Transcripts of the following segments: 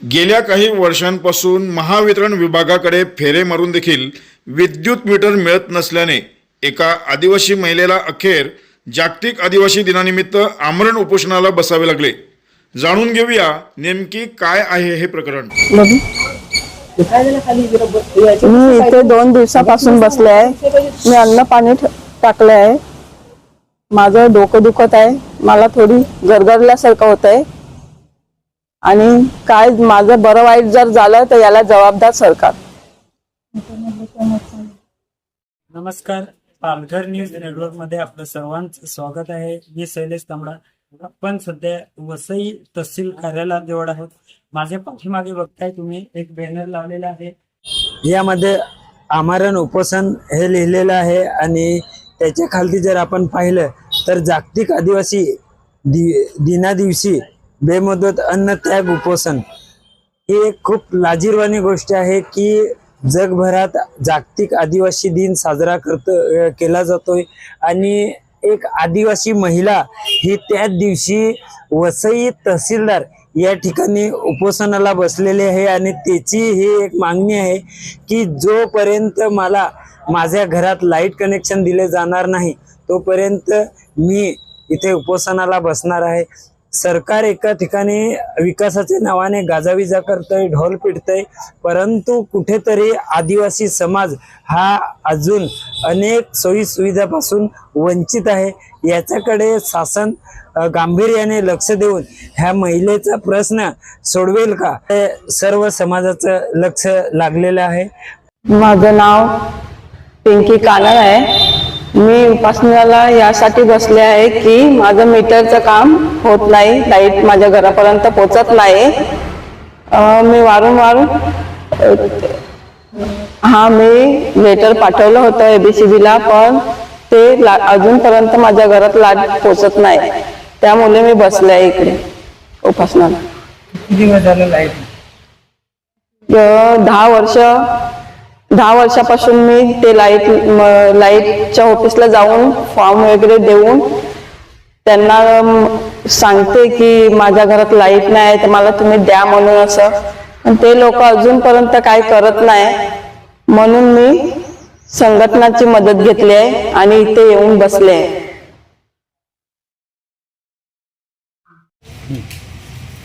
गेल्या काही वर्षांपासून महावितरण विभागाकडे फेरे मारून देखील विद्युत मीटर मिळत नसल्याने एका आदिवासी महिलेला अखेर जागतिक आदिवासी दिनानिमित्त आमरण उपोषणाला बसावे लागले. जाणून घेऊया नेमकी काय आहे हे प्रकरण. मी इथे दोन दिवसापासून बसले आहे. मी अन्न पाणी टाकलं आहे माझं डोकं दुखत आहे. मला थोडी गरगरल्यासारखं होत आहे आणि काय माझं बरं वाईट जर झालं तर याला जबाबदार सरकार. नमस्कार. पालघर न्यूज नेटवर्कमध्ये आपलं सर्वांचं स्वागत आहे. मी शैलेश तांबडा. आपण सध्या वसई तहसील कार्यालयात जवळ आहोत. माझ्या पाठीमागे बघताय तुम्ही एक बॅनर लावलेला आहे. यामध्ये आमरण उपोषण हे लिहिलेलं आहे आणि त्याच्या खालती जर आपण पाहिलं तर जागतिक आदिवासी दि दिना दिवशी बेमुदत अन्न त्याग उपोषण. ही एक खूप लाजीरवाणी गोष्ट आहे की जगभरात जागतिक आदिवासी दिन साजरा करतो केला जातोय. आणि एक आदिवासी महिला ही त्याच दिवशी वसई तहसीलदार या ठिकाणी उपोषणाला बसलेली आहे. आणि त्याची ही एक मागणी आहे की जोपर्यंत मला माझ्या घरात लाइट कनेक्शन दिले जाणार नाही तोपर्यंत मी इथे उपोषणाला बसणार आहे. सरकार एका ठिकाणी विकासाच्या नावाने गाजाविजा करतय ढोल पिटतय परंतु कुठेतरी आदिवासी समाज हा अजून अनेक सोयी सुविधापासून वंचित आहे. याच्याकडे शासन गांभीर्याने लक्ष देऊन ह्या महिलेचा प्रश्न सोडवेल का? हे सर्व समाजाचं लक्ष लागलेलं आहे. माझं नाव पिंकी कानड आहे. मी उपासनाला यासाठी बसले आहे की माझं मीटरचं काम होत नाही लाइट माझ्या घरापर्यंत पोचत नाही. मी वारंवार हा मी लेटर पाठवलं होतं एबीसीबी ला पण ते ला- अजूनपर्यंत माझ्या घरात लाइट पोचत नाही. त्यामुळे मी बसले आहे इकडे उपासनाला. दहा वर्ष दहा वर्षापासून मी ते लाइट लाईटच्या ऑफिसला जाऊन फॉर्म वगैरे देऊन त्यांना सांगते की माझ्या घरात लाइट नाही तर मला तुम्ही द्या म्हणून असं. पण ते लोक अजूनपर्यंत काय करत नाही. म्हणून मी संघटनाची मदत घेतली आहे आणि इथे येऊन बसले आहे.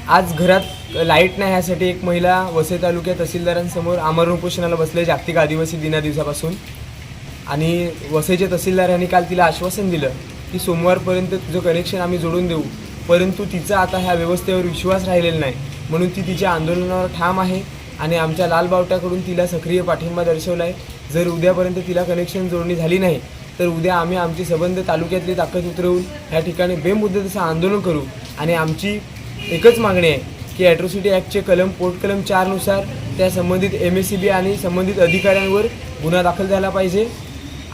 आज घरात लाइट नाही ह्यासाठी एक महिला वसई तालुक्या तहसीलदारांसमोर आमरण उपोषणाला बसले जागतिक आदिवासी दिना दिवसापासून. आणि वसईच्या तहसीलदारांनी काल तिला आश्वासन दिलं की सोमवारपर्यंत तुझं कनेक्शन आम्ही जोडून देऊ. परंतु तिचा आता ह्या व्यवस्थेवर विश्वास राहिलेला नाही. म्हणून ती तिच्या आंदोलनावर ठाम आहे आणि आमच्या लाल बावट्याकडून तिला सक्रिय पाठिंबा दर्शवला आहे जर उद्यापर्यंत तिला कनेक्शन जोडणी झाली नाही तर उद्या आम्ही आमची संबंध तालुक्यातली ताकद उतरवून ह्या ठिकाणी बेमुदतीचं आंदोलन करू आणि आमची एकच मागणी आहे की ॲट्रॉसिटी ॲक्टचे कलम पोर्ट कलम चारनुसार त्या संबंधित एम एस सी बी आणि संबंधित अधिकाऱ्यांवर गुन्हा दाखल झाला पाहिजे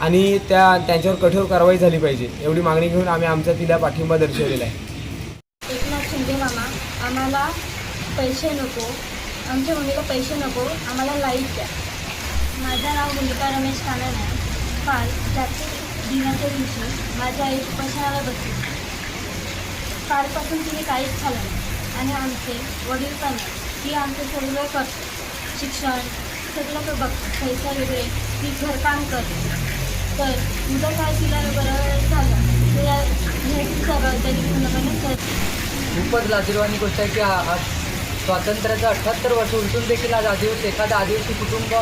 आणि त्या त्यांच्यावर कठोर कारवाई झाली पाहिजे. एवढी मागणी घेऊन आम्ही आमचा तिला पाठिंबा दर्शवलेला आहे. एकनाथ शिंदे मामा आम्हाला पैसे नको. आमच्या मम्मीला पैसे नको. आम्हाला लाइट द्या. माझं नाव मुलिका रमेश कानन आहे. काल जागतिक दिनाच्या दिवशी माझ्या आई उपासनाला बसली. कालपासून तिने काहीच खाल्लं नाही. आणि आमचे वडील पण ती आमचं सर्व करतो शिक्षण सगळं तर बघतो पैसा वगैरे ती घरकाम करते तर उद्या काय तिला बरं झालं? तर ह्याची जबाबदारी पूर्णपणे करते खूपच लाजीरवाणी गोष्ट आहे की आज स्वातंत्र्याचं अठ्ठ्याहत्तर वर्ष उलटून देखील आज आदिवासी एखादा आदिवासी कुटुंब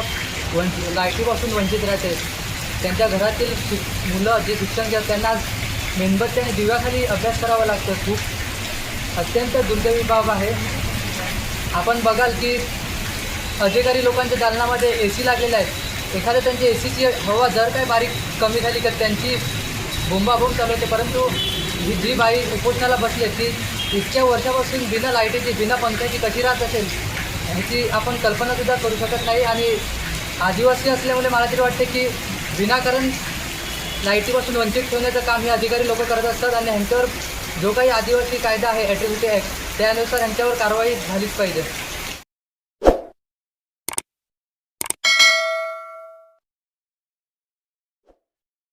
वंचित लाईटीपासून वंचित राहते. त्यांच्या घरातील मुलं जे शिक्षण घेतात त्यांना मेणबत्ती आणि दिव्याखाली अभ्यास करावा लागतो. खूप अत्यंत दुर्दैवी बाब आहे. आपण बघाल की अधिकारी लोकांच्या दालनामध्ये ए सी लागलेले आहेत. एखाद्या त्यांची ए सीची हवा जर काही बारीक कमी झाली तर त्यांची बोंबाबोंब चालू होते. परंतु ही जी बाई उपोषणाला बसली ती इतक्या वर्षापासून बिना लाईटीची बिना पंख्याची कशी राहत असेल ह्याची आपण कल्पनासुद्धा करू शकत नाही. आणि आदिवासी असल्यामुळे मला तरी वाटते की विनाकारण लाईटीपासून वंचित ठेवण्याचं काम हे अधिकारी लोक करत असतात आणि ह्यांच्यावर जो काही आदिवासी कायदा आहे ॲट्रिब्युटी ॲक्ट त्यानुसार यांच्यावर कारवाई झालीच पाहिजे.